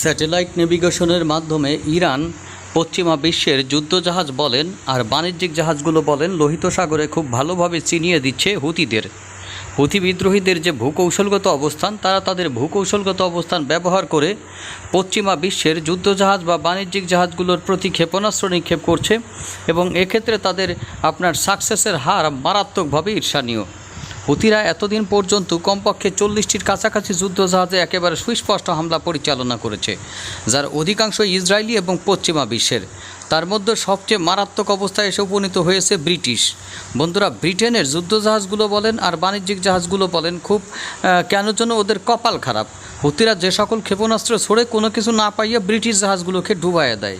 Satellite নেভিগেশনের মাধ্যমে Iran পশ্চিমা বিশ্বের যুদ্ধজাহাজ বলেন আর বাণিজ্যিক জাহাজগুলো বলেন লোহিত সাগরে খুব ভালোভাবে চিনিয়ে দিচ্ছে হুতিদের। হুতি বিদ্রোহীদের যে ভূকৌশলগত অবস্থান, তারা তাদের ভূকৌশলগত অবস্থান ব্যবহার করে পশ্চিমা বিশ্বের যুদ্ধজাহাজ বা বাণিজ্যিক জাহাজগুলোর প্রতি ক্ষেপণাস্ত্র নিক্ষেপ করছে এবং এক্ষেত্রে তাদের আপনার সাকসেসের হার মারাত্মকভাবে ঈর্ষণীয়। হুতিরা এতদিন পর্যন্ত কমপক্ষে চল্লিশটির কাছাকাছি যুদ্ধজাহাজে একেবারে সুস্পষ্ট হামলা পরিচালনা করেছে, যার অধিকাংশ ইসরায়েলি এবং পশ্চিমা বিশ্বের। তার মধ্যে সবচেয়ে মারাত্মক অবস্থায় এসে উপনীত হয়েছে ব্রিটিশ। বন্ধুরা, ব্রিটেনের যুদ্ধজাহাজগুলো বলেন আর বাণিজ্যিক জাহাজগুলো বলেন খুব কেন যেন ওদের কপাল খারাপ। হুতিরা যে সকল ক্ষেপণাস্ত্র ছড়ে কোনো কিছু না পাইয়া ব্রিটিশ জাহাজগুলোকে ডুবাইয়া দেয়।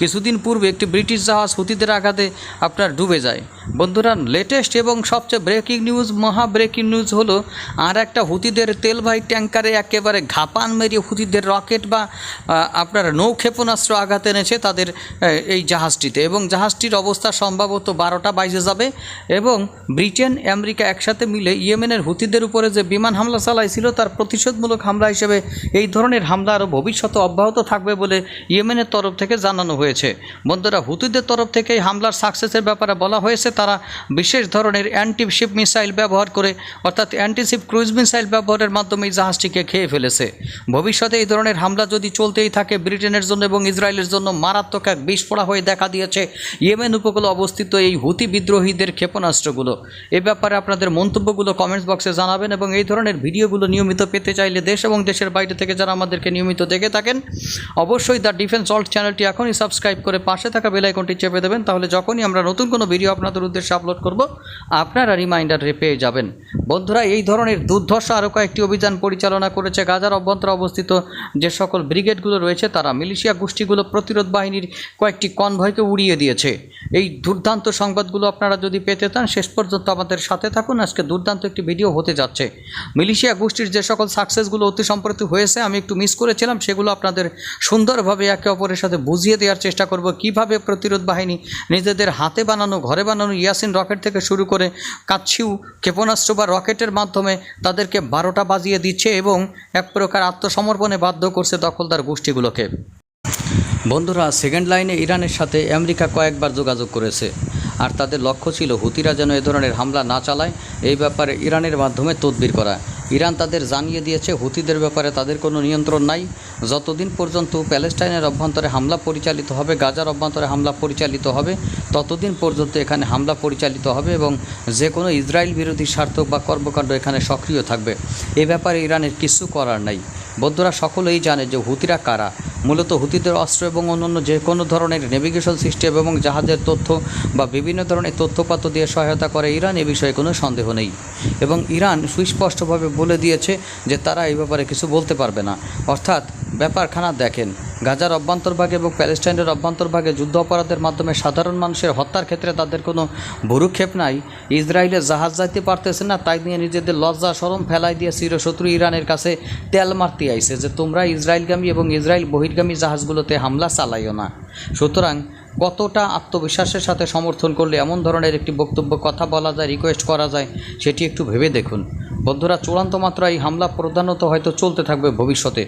কিছুদিন পূর্বে একটি ব্রিটিশ জাহাজ হুতিদের আঘাতে আপনার ডুবে যায়। বন্ধুরা লেটেস্ট এবং সবচেয়ে ব্রেকিং নিউজ মহা ব্রেকিং নিউজ হলো, আর একটা হুতিদের তেলবাহী ট্যাঙ্কারে একেবারে ঘাপান মেরিয়ে হুতিদের রকেট বা আপনার নৌ ক্ষেপণাস্ত্র আঘাত এনেছে তাদের এই জাহাজটিতে। এবং জাহাজটির অবস্থা সম্ভবত বারোটা বাইজে যাবে এবং ব্রিটেন, আমেরিকা একসাথে মিলে ইয়েমেনের হুতিদের উপরে যে বিমান হামলা চালাইছিল, তার প্রতিশোধমূলক হামলা হিসেবে এই ধরনের হামলা আরও ভবিষ্যতে অব্যাহত থাকবে বলে ইয়েমেনের তরফ থেকে জানানো হয়েছে। বন্ধুরা, হুতিদের তরফ থেকে এই হামলার সাকসেসের ব্যাপারে বলা হয়েছে। তারা বিশেষ ধরনের অ্যান্টিশিপ মিসাইল ব্যবহার করে, অর্থাৎ অ্যান্টিশিপ ক্রুজ মিসাইল ব্যবহারের মাধ্যমে এই জাহাজটিকে খেয়ে ফেলেছে। ভবিষ্যতে এই ধরনের হামলা যদি চলতেই থাকে ব্রিটেনের জন্য এবং ইসরায়েলের জন্য, মারাত্মক এক বিস্ফোরা হয়ে দেখা দিয়েছে ইয়েমেন উপকূলে অবস্থিত এই হুতি বিদ্রোহীদের ক্ষেপণাস্ত্রগুলো। এ ব্যাপারে আপনাদের মন্তব্যগুলো কমেন্টস বক্সে জানাবেন এবং এই ধরনের ভিডিওগুলো নিয়মিত পেতে চাইলে দেশ এবং দেশের বাইরে থেকে যারা আমাদেরকে নিয়মিত দেখে থাকেন, অবশ্যই দ্য ডিফেন্স অল্ট চ্যানেলটি এখনই সাবস্ক্রাইব করে পাশে থাকা বেল আইকনটি চেপে দেবেন, তাহলে যখনই আমরা নতুন কোনো ভিডিও আপনাদের উদ্দেশ্যে আপলোড করব। আপনারা রিমাইন্ডারে পেয়ে যাবেন। বন্ধুরা, এই ধরনের দুর্ধর্ষ আরও কয়েকটি অভিযান পরিচালনা করেছে গাজার অভ্যন্তরে অবস্থিত যে সকল ব্রিগেডগুলো রয়েছে, তারা মিলিশিয়া গোষ্ঠীগুলো প্রতিরোধ বাহিনীর কয়েকটি কনভয়কে উড়িয়ে দিয়েছে। এই দুর্দান্ত সংবাদগুলো আপনারা যদি পেতে চান, শেষ পর্যন্ত আমাদের সাথে থাকুন। আজকে দুর্দান্ত একটি ভিডিও হতে যাচ্ছে। মিলিশিয়া গোষ্ঠীর যে সকল সাকসেসগুলো অতি সম্প্রতি হয়েছে, আমি একটু মিস করেছিলাম, সেগুলো আপনাদের সুন্দরভাবে একে অপরের সাথে বুঝিয়ে দেওয়ার চেষ্টা করব। কীভাবে প্রতিরোধ বাহিনী নিজেদের হাতে বানানো, ঘরে বানানো ইয়াসিন রকেট থেকে শুরু করে কাচ্ছিউ ক্ষেপণাস্ত্র বা রকেটের মাধ্যমে তাদেরকে বারোটা বাজিয়ে দিচ্ছে এবং এক প্রকার আত্মসমর্পণে বাধ্য করছে দখলদার গোষ্ঠীগুলোকে। বন্ধুরা সেকেন্ড লাইনে ইরানের সাথে আমেরিকা কয়েকবার যোগাযোগ করেছে। আর তাদের লক্ষ্য ছিল হুতিরা যেন এ ধরনের হামলা না চালায়। এই ব্যাপারে ইরানের মাধ্যমে তদবির করা। ইরান তাদের জানিয়ে দিয়েছে, হুতিদের ব্যাপারে তাদের কোনো নিয়ন্ত্রণ নাই। যতদিন পর্যন্ত প্যালেস্টাইনের অভ্যন্তরে হামলা পরিচালিত হবে, গাজার অভ্যন্তরে হামলা পরিচালিত হবে, ততদিন পর্যন্ত এখানে হামলা পরিচালিত হবে এবং যে কোনো ইসরায়েল বিরোধী স্বার্থ বা কর্মকাণ্ড এখানে সক্রিয় থাকবে। এ ব্যাপারে ইরানের কিছু করার নাই। বৌদ্ধরা সকলেই জানে যে হুতিরা কারা। মূলত হুতিদের অস্ত্র এবং অন্যান্য যে কোনো ধরনের নেভিগেশন সিস্টেম এবং জাহাজের তথ্য বা বিভিন্ন ধরনের তথ্যপাত্র দিয়ে সহায়তা করে ইরান, এ বিষয়ে কোনো সন্দেহ নেই। এবং ইরান সুস্পষ্টভাবে বলে দিয়েছে যে তারা এই ব্যাপারে কিছু বলতে পারবে না। অর্থাৎ ব্যাপারখানা দেখেন, গাজার অভ্যন্তরভাগে এবং প্যালেস্টাইনের অভ্যন্তরভাগে যুদ্ধ অপরাধের মাধ্যমে সাধারণ মানুষের হত্যার ক্ষেত্রে তাদের কোনো ভুরুক্ষেপ নাই। ইসরায়েলের জাহাজ যাইতে পারতেছে না, তাই নিয়ে নিজেদের লজ্জা সরম ফেলাই দিয়ে চিরশত্রু ইরানের কাছে তেল মারতে আইছে যে তোমরা ইসরায়েলগামী এবং ইসরায়েল বহির্গামী জাহাজগুলোতে হামলা চালাইও না। সুতরাং কতটা আত্মবিশ্বাসের সাথে সমর্থন করলে এমন ধরনের একটি বক্তব্য, কথা বলা যায় রিকোয়েস্ট করা যায়, সেটি একটু ভেবে দেখুন। বন্ধুরা, চূড়ান্ত মাত্রা এই হামলা প্রধানত হয়তো চলতে থাকবে ভবিষ্যতে।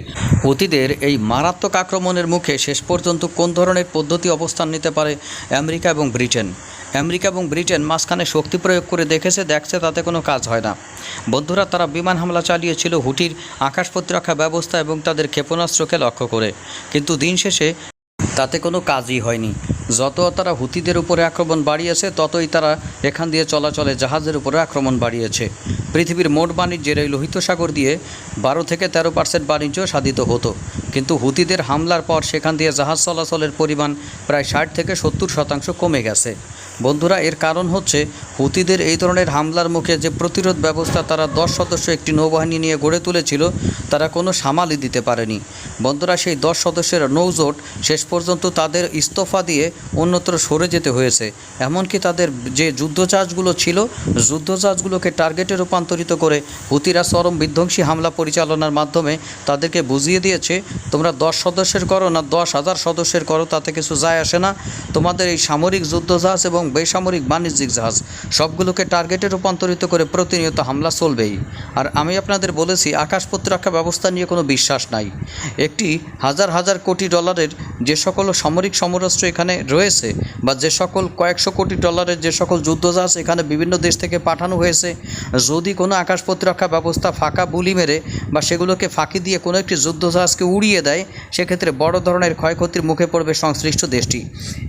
অতীদের এই মারাত্মক আক্রমণের মুখে শেষ পর্যন্ত কোন ধরনের পদ্ধতি অবস্থান নিতে পারে আমেরিকা এবং ব্রিটেন? আমেরিকা এবং ব্রিটেন মাঝখানে শক্তি প্রয়োগ করে দেখেছে, দেখছে তাতে কোনো কাজ হয় না। বন্ধুরা, তারা বিমান হামলা চালিয়েছিল হুটির আকাশ প্রতিরক্ষা ব্যবস্থা এবং তাদের ক্ষেপণাস্ত্রকে লক্ষ্য করে। কিন্তু দিন শেষে তাতে কোনো কাজই হয়নি। যত তারা হুতিদের উপরে আক্রমণ বাড়িয়েছে, ততই তারা এখান দিয়ে চলাচলে জাহাজের উপরে আক্রমণ বাড়িয়েছে। পৃথিবীর মোট বাণিজ্যের এই লোহিত সাগর দিয়ে বারো থেকে তেরো পার্সেন্ট বাণিজ্য সাধিত হতো। কিন্তু হুতিদের হামলার পর সেখান দিয়ে জাহাজ চলাচলের পরিমাণ প্রায় ষাট থেকে সত্তর শতাংশ কমে গেছে। বন্ধুরা, এর কারণ হচ্ছে হুতিদের এই ধরনের হামলার মুখে যে প্রতিরোধ ব্যবস্থা তারা দশ সদস্য একটি নৌবাহিনী নিয়ে গড়ে তুলেছিল, তারা কোনো সামালই দিতে পারেনি। বন্ধুরা, সেই দশ সদস্যের নৌজোট শেষ পর্যন্ত তাদের ইস্তফা দিয়ে অন্যত্র সরে যেতে হয়েছে। এমনকি তাদের যে যুদ্ধজাহাজগুলো ছিল, যুদ্ধজাহাজগুলোকে টার্গেটে রূপান্তরিত করে হুতিরা চরম বিধ্বংসী হামলা পরিচালনার মাধ্যমে তাদেরকে বুঝিয়ে দিয়েছে, তোমরা দশ সদস্যের করো না, দশ হাজার সদস্যের করো, তাতে কিছু যায় আসে না। তোমাদের এই সামরিক যুদ্ধজাহাজ এবং এবং বেসামরিক বাণিজ্যিক জাহাজ, সবগুলোকে টার্গেটে রূপান্তরিত করে প্রতিনিয়ত হামলা চলবেই। আর আমি আপনাদের বলেছি, আকাশ প্রতিরক্ষা ব্যবস্থা নিয়ে কোনো বিশ্বাস নাই। একটি হাজার হাজার কোটি ডলারের যে সকল সামরিক সমরাস্ত্র এখানে রয়েছে বা যে সকল কয়েকশো কোটি ডলারের যে সকল যুদ্ধজাহাজ এখানে বিভিন্ন দেশ থেকে পাঠানো হয়েছে, যদি কোনো আকাশ প্রতিরক্ষা ব্যবস্থা ফাঁকা বুলি মেরে বা সেগুলোকে ফাঁকি দিয়ে কোনো একটি যুদ্ধজাহাজকে উড়িয়ে দেয়, সেক্ষেত্রে বড় ধরনের ক্ষয়ক্ষতির মুখে পড়বে সংশ্লিষ্ট দেশটি।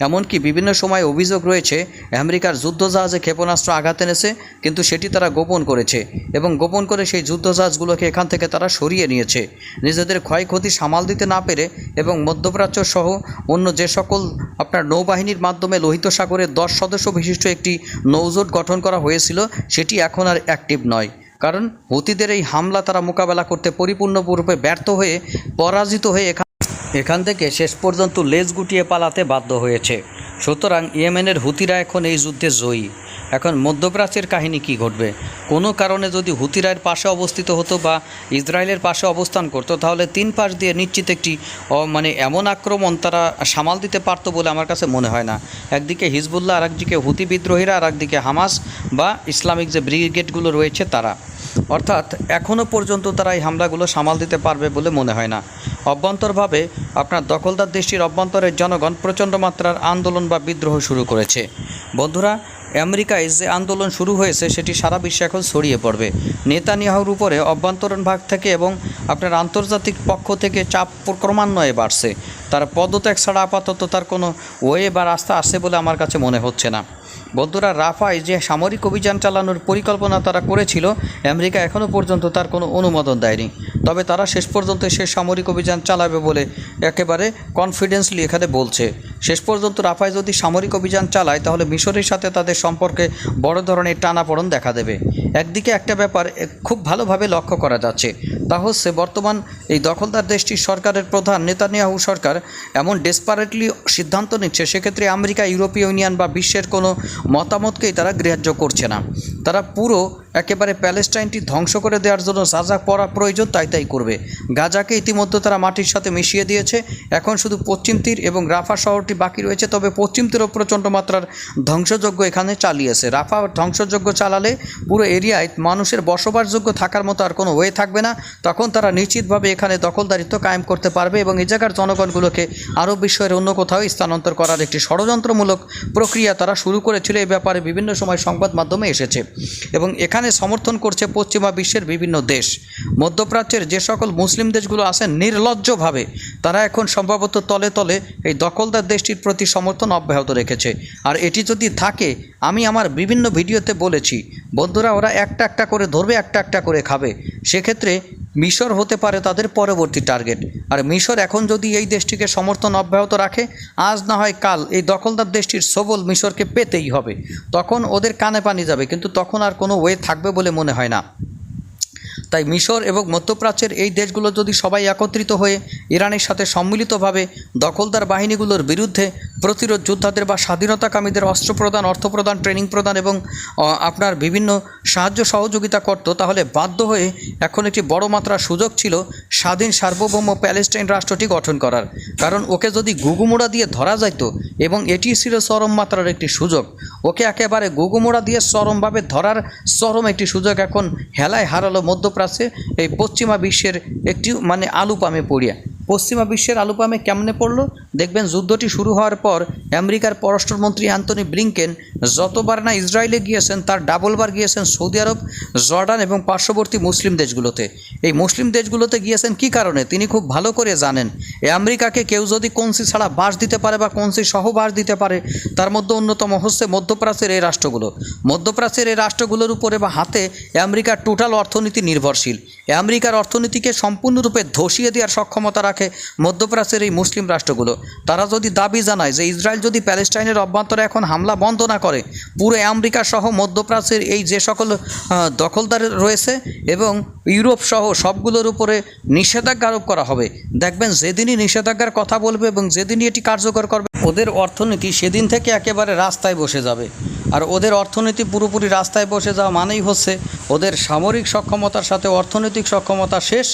এমনকি বিভিন্ন সময় অভিযোগ রয়েছে আমেরিকার যুদ্ধজাহাজে ক্ষেপণাস্ত্র আঘাত এনেছে, কিন্তু সেটি তারা গোপন করেছে এবং গোপন করে সেই যুদ্ধজাহাজগুলোকে এখান থেকে তারা সরিয়ে নিয়েছে। নিজেদের ক্ষয়ক্ষতি সামাল দিতে না পেরে এবং মধ্যপ্রাচ্য সহ অন্য যে সকল আপনার নৌবাহিনীর মাধ্যমে লোহিত সাগরে দশ সদস্য বিশিষ্ট একটি নৌজোট গঠন করা হয়েছিল, সেটি এখন আর অ্যাক্টিভ নয়। কারণ হুতিদের এই হামলা তারা মোকাবেলা করতে পরিপূর্ণরূপে ব্যর্থ হয়ে, পরাজিত হয়ে এখান থেকে শেষ পর্যন্ত লেজ গুটিয়ে পালাতে বাধ্য হয়েছে। সুতরাং ইয়েমেনের হুতিরা এখন এই যুদ্ধে জয়ী। এখন মধ্যপ্রাচ্যের কাহিনী কি ঘটবে? কোনো কারণে যদি হুতিরায়ের পাশে অবস্থিত হতো বা ইসরায়েলের পাশে অবস্থান করতো, তাহলে তিন পাশ দিয়ে নিশ্চিত একটি মানে এমন আক্রমণ তারা সামাল দিতে পারতো বলে আমার কাছে মনে হয় না। একদিকে হিজবুল্লাহ আর একদিকে হুতি বিদ্রোহীরা আর একদিকে হামাস বা ইসলামিক যে ব্রিগেডগুলো রয়েছে তারা। অর্থাৎ এখনও পর্যন্ত তারা এই হামলাগুলো সামাল দিতে পারবে বলে মনে হয় না। অভ্যন্তরভাবে আপনার দখলদার দেশটির অভ্যন্তরের জনগণ প্রচণ্ড মাত্রার আন্দোলন বা বিদ্রোহ শুরু করেছে। বন্ধুরা, আমেরিকায় যে আন্দোলন শুরু হয়েছে সেটি সারা বিশ্বে এখন ছড়িয়ে পড়বে। নেতানিয়াহুর উপরে অভ্যন্তরীণ ভাগ থেকে এবং আপনার আন্তর্জাতিক পক্ষ থেকে চাপ ক্রমান্বয়ে বাড়ছে। তার পদত্যাগ ছাড়া আপাতত তার কোনো ওয়ে বা রাস্তা আছে বলে আমার কাছে মনে হচ্ছে না। বন্ধুরা রাফায় যে সামরিক অভিযান চালানোর পরিকল্পনা তারা করেছিল, আমেরিকা এখনও পর্যন্ত তার কোনো অনুমোদন দেয়নি। তবে তারা শেষ পর্যন্ত সে সামরিক অভিযান চালাবে বলে একেবারে কনফিডেন্সলি এখানে বলছে। শেষ পর্যন্ত রাফায় যদি সামরিক অভিযান চালায়, তাহলে মিশরের সাথে তাদের সম্পর্কে বড় ধরনের টানাপড়ন দেখা দেবে। একদিকে একটা ব্যাপার খুব ভালোভাবে লক্ষ্য করা যাচ্ছে, তা হচ্ছে বর্তমান এই দখলদার দেশটির সরকারের প্রধান নেতানিয়াহু সরকার এমন ডেসপারেটলি সিদ্ধান্ত নিচ্ছে, সেক্ষেত্রে আমেরিকা, ইউরোপীয় ইউনিয়ন বা বিশ্বের কোনো মতামতকেই তারা গ্রাহ্য করছে না। তারা পুরো একেবারে প্যালেস্টাইনটি ধ্বংস করে দেওয়ার জন্য যা যা করা প্রয়োজন তাই তাই করবে। গাজাকে ইতিমধ্যে তারা মাটির সাথে মিশিয়ে দিয়েছে। এখন শুধু পশ্চিম তীর এবং রাফা শহরটি বাকি রয়েছে, তবে পশ্চিম তীরও প্রচণ্ড মাত্রার ধ্বংসযজ্ঞ এখানে চালিয়েছে। রাফা ধ্বংসযজ্ঞ চালালে পুরো এরিয়ায় মানুষের বসবাসযোগ্য থাকার মতো আর কোনো ওয়ে থাকবে না। তখন তারা নিশ্চিতভাবে এখানে দখলদারিত্ব কায়েম করতে পারবে এবং এই জায়গার জনগণগুলোকে আরব বিশ্বের অন্য কোথাও স্থানান্তর করার একটি ষড়যন্ত্রমূলক প্রক্রিয়া তারা শুরু করেছিল। এই ব্যাপারে বিভিন্ন সময় সংবাদ মাধ্যমে এসেছে এবং এখানে সমর্থন করছে পশ্চিমা বিশ্বের বিভিন্ন দেশ। মধ্যপ্রাচ্যের যে সকল মুসলিম দেশগুলো আছেন নির্লজ্জভাবে, তারা এখন সম্ভবত তলে তলে এই দখলদার দেশটির প্রতি সমর্থন অব্যাহত রেখেছে। আর এটি যদি থাকে, আমি আমার বিভিন্ন ভিডিওতে বলেছি, বন্ধুরা ওরা একটা একটা করে ধরবে, একটা একটা করে খাবে। সেক্ষেত্রে মিশর হতে পারে তাদের পরবর্তী টার্গেট। আর মিশর এখন যদি এই দেশটিকে সমর্থন অব্যাহত রাখে, আজ না হয় কাল এই দখলদার দেশটির সবল মিশরকে পেতেই হবে। তখন ওদের কানে পানি যাবে, কিন্তু তখন আর কোনো ওয়ে থাকবে বলে মনে হয় না। তাই মিশর এবং মধ্যপ্রাচ্যের এই দেশগুলো যদি সবাই একত্রিত হয়ে ইরানের সাথে সম্মিলিতভাবে দখলদার বাহিনীগুলোর বিরুদ্ধে প্রতিরোধ যোদ্ধাদের বা স্বাধীনতাকামীদের অস্ত্র প্রদান, অর্থ প্রদান ট্রেনিং প্রদান এবং আপনার বিভিন্ন সাহায্য সহযোগিতা করত, তাহলে বাধ্য হয়ে এখন একটি বড় মাত্রার সুযোগ ছিল স্বাধীন সার্বভৌম প্যালেস্টাইন রাষ্ট্রটি গঠন করার। কারণ ওকে যদি গুগুমোড়া দিয়ে ধরা যাইত এবং এটি ছিল চরম মাত্রার একটি সুযোগ, ওকে একেবারে গুগুমোড়া দিয়ে চরমভাবে ধরার চরম একটি সুযোগ এখন হেলায় হারালো মধ্যপ্রাচ্যে, এই পশ্চিমা বিশ্বের একটি মানে আলু পামে পড়িয়া। পশ্চিমা বিশ্বের আলুপামে কেমনে পড়ল? দেখবেন যুদ্ধটি শুরু হওয়ার পর আমেরিকার পররাষ্ট্রমন্ত্রী অ্যান্থনি ব্লিংকেন যতবার না ইসরায়েলে গিয়েছেন, তার ডাবলবার গিয়েছেন সৌদি আরব, জর্ডান এবং পার্শ্ববর্তী মুসলিম দেশগুলোতে। এই মুসলিম দেশগুলোতে গিয়েছেন কি কারণে? তিনি খুব ভালো করে জানেন এই আমেরিকাকে কেউ যদি কনসি ছাড়া বাস দিতে পারে বা কনসি সহ বাস দিতে পারে, তার মধ্যে অন্যতম হচ্ছে মধ্যপ্রাচ্যের এই রাষ্ট্রগুলো। মধ্যপ্রাচ্যের এই রাষ্ট্রগুলোর উপরে বা হাতে আমেরিকার টোটাল অর্থনীতি নির্ভরশীল। আমেরিকার অর্থনীতিকে সম্পূর্ণরূপে ধসিয়ে দেওয়ার সক্ষমতা রাখে মধ্যপ্রাচ্যের এই মুসলিম রাষ্ট্রগুলো। তারা যদি দাবি জানায় যে ইসরায়েল যদি প্যালেস্টাইনের অভ্যন্তরে এখন হামলা বন্ধ না করে পুরো আমেরিকা সহ মধ্যপ্রাচ্যের এই যে সকল দখলদার রয়েছে এবং ইউরোপ সহ সবগুলোর উপরে নিষেধাজ্ঞা আরোপ করা হবে। দেখবেন যেদিনই নিষেধাজ্ঞার কথা বলবে এবং যেদিনই এটি কার্যকর করবে, ওদের অর্থনীতি সেদিন থেকে একেবারে রাস্তায় বসে যাবে। আর ওদের অর্থনীতি পুরোপুরি রাস্তায় বসে যাওয়া মানেই হচ্ছে ওদের সামরিক সক্ষমতার সাথে অর্থনৈতিক সক্ষমতা শেষ,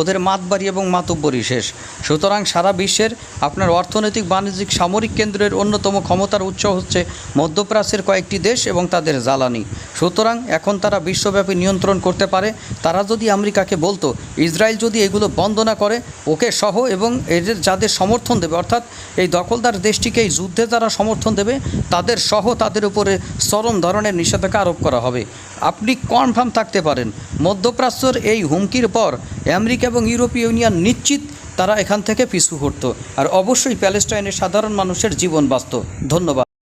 ওদের মাতবাড়ি এবং মাতব্বরি শেষ। সুতরাং সারা বিশ্বের আপনার অর্থনৈতিক, বাণিজ্যিক, সামরিক কেন্দ্রের অন্যতম ক্ষমতার উৎস হচ্ছে মধ্যপ্রাচ্যের কয়েকটি দেশ এবং তাদের জ্বালানি। সুতরাং এখন তারা বিশ্বব্যাপী নিয়ন্ত্রণ করতে পারে। তারা যদি আমেরিকাকে বলতো, ইসরায়েল যদি এগুলো বন্ধ না করে, ওকে সহ এবং এদের যাদের সমর্থন দেবে, অর্থাৎ এই দখলদার দেশটিকে এই যুদ্ধে যারা সমর্থন দেবে, তাদের সহ তাদের উপরে চরম ধরনের নিষেধাজ্ঞা আরোপ করা হবে। আপনি কনফার্ম থাকতে পারেন। মধ্যপ্রাচ্যের এই হুমকির পর আমেরিকা এবং ইউরোপীয় ইউনিয়ন নিশ্চিত তারা এখান থেকে পিছু হটত। আর অবশ্যই প্যালেস্টাইনের সাধারণ মানুষের জীবন বাঁচত। ধন্যবাদ।